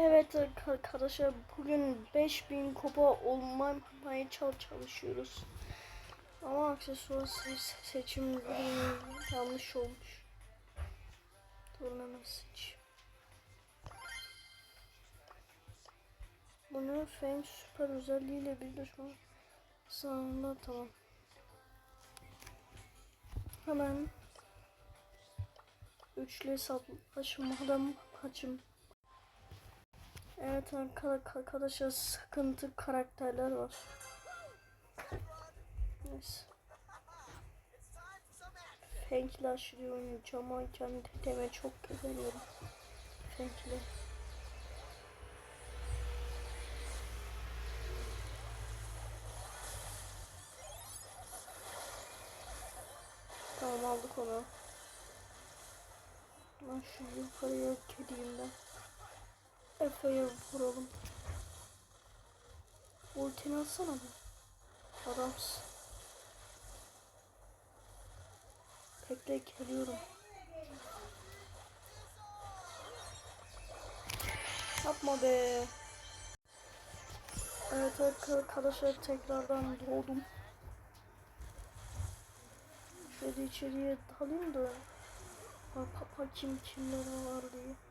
Evet arkadaşlar bugün 5000 kupa olmaya çal- çalışıyoruz. Ama aksesuar se- seçim yanlış olmuş. Durun hemen seç. Bunu Feng süper özelliğiyle bir düşman sağında tamam. Hemen üçlü hesaplaşmadan açım. Evet arka- arkadaşlar sıkıntı karakterler var. Neyse. Fank'le aşırı oynayacağım ama kendi teme çok güveniyorum. Fank'le. Tamam aldık onu. Ben şu yukarıya kediyim ben. Efe'ye vuralım. Ultini atsana bir. Adamsın. Bekle geliyorum. Yapma be. Evet arkadaşlar tekrardan doğdum. Şöyle içeriye dalayım da. Papa kim kimler var diye.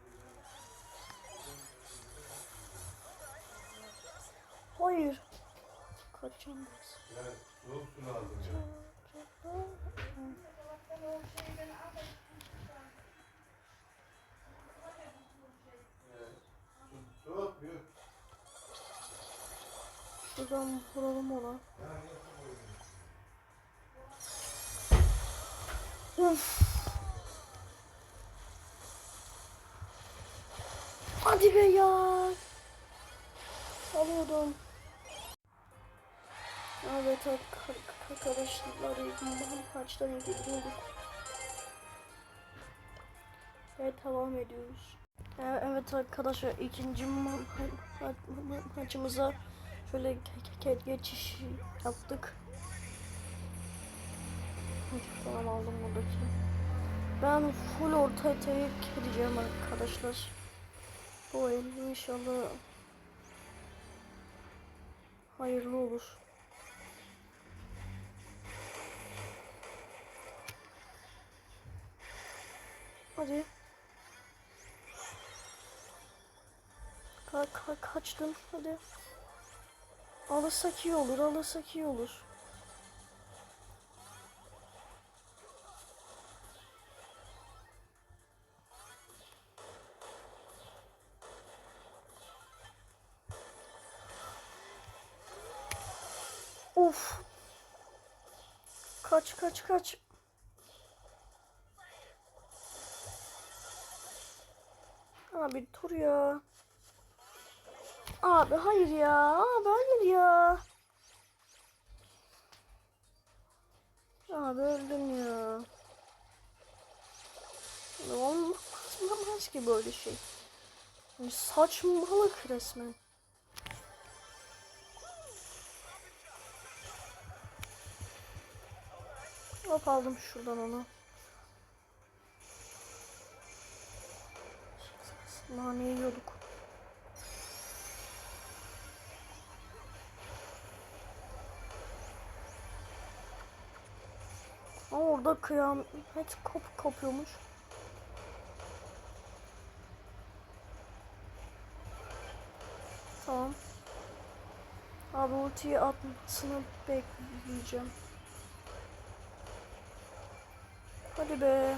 Hayır. Kaçacağım biraz. Yani soğuk su lazım ya. Evet. Şuradan vuralım ona. Uf. Hadi be ya. Alıyordum. Evet ar- arkadaşlar maçtan ilgiliyorduk. Ve devam ediyoruz. E- Evet arkadaşlar ikinci ma- ma- ma- maçımıza şöyle ge- ge- geçiş yaptık. Tamam aldım buradaki. Ben full orta tek gideceğim arkadaşlar. Bu el inşallah hayırlı olur. Hadi. Ka ka kaçtın hadi. Alırsak iyi olur, alırsak iyi olur. Of. Kaç kaç kaç. Abi dur ya. Abi hayır ya. Abi hayır ya. Abi öldüm ya. Olmaz, olmaz ki böyle şey. Saçmalık resmen. Hop aldım şuradan onu. Nane yiyorduk. Ama orada kıyamet kop kopuyormuş. Tamam. Abi ultiyi atmasını bekleyeceğim. Hadi be.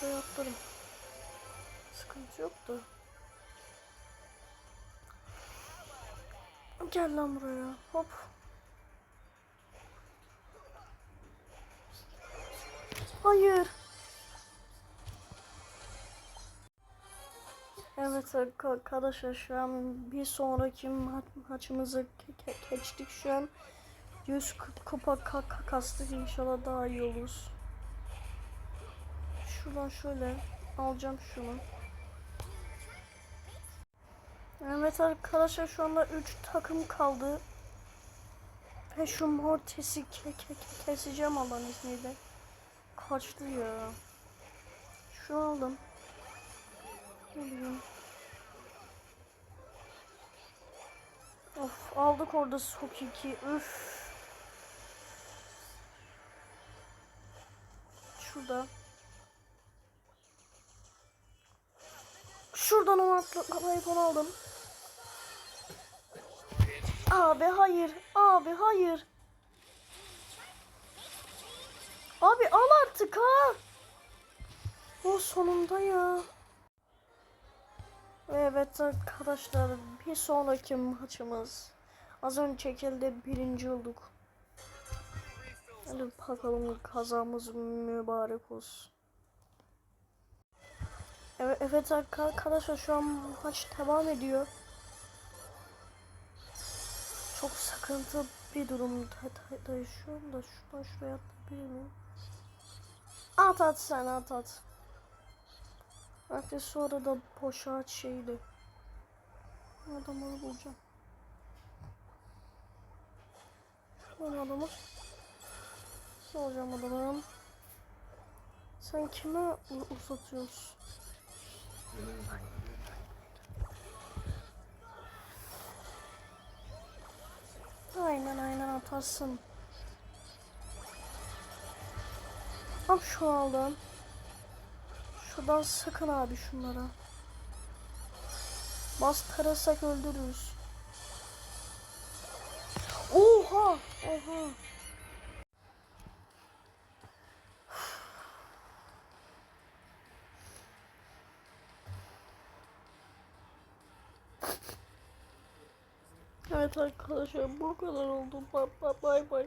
Şuraya atlarım. Sıkıntı yok da. Gel lan buraya. Hop. Hayır. Evet arkadaşlar şu an bir sonraki ma maçımızı geçtik şu an 100 ku- kupa ka- ka- kastık inşallah daha iyi olur. Şuradan şöyle alacağım şunu. Evet arkadaşlar şu anda 3 takım kaldı. Ve şu mortesi ke ke keseceğim Allah'ın izniyle. Kaçtı ya. Şu aldım. Ne bileyim. Of aldık orada sok 2. Üf. Şurada. Şuradan onu atlayıp onu aldım. Abi hayır. Abi hayır. Abi al artık ha. O sonunda ya. Evet arkadaşlar bir sonraki maçımız. Az önce çekildi birinci olduk. Hadi bakalım kazamız mübarek olsun. Evet, evet arkadaşlar şu an maç devam ediyor. Çok sıkıntı bir durum yaşıyorum da şuradan şuraya atlayabilir miyim? At at sen at at. Belki sonra da boşa at şeydi. Adamları bulacağım. Ben adamı. Ne olacağım adamım? Sen kime uzatıyorsun? Aynen aynen atarsın. Al şu aldım. Şuradan sakın abi şunlara. Bas tarasak öldürürüz. Oha! Oha! Evet arkadaşlar bu kadar oldu. Bay bay bay.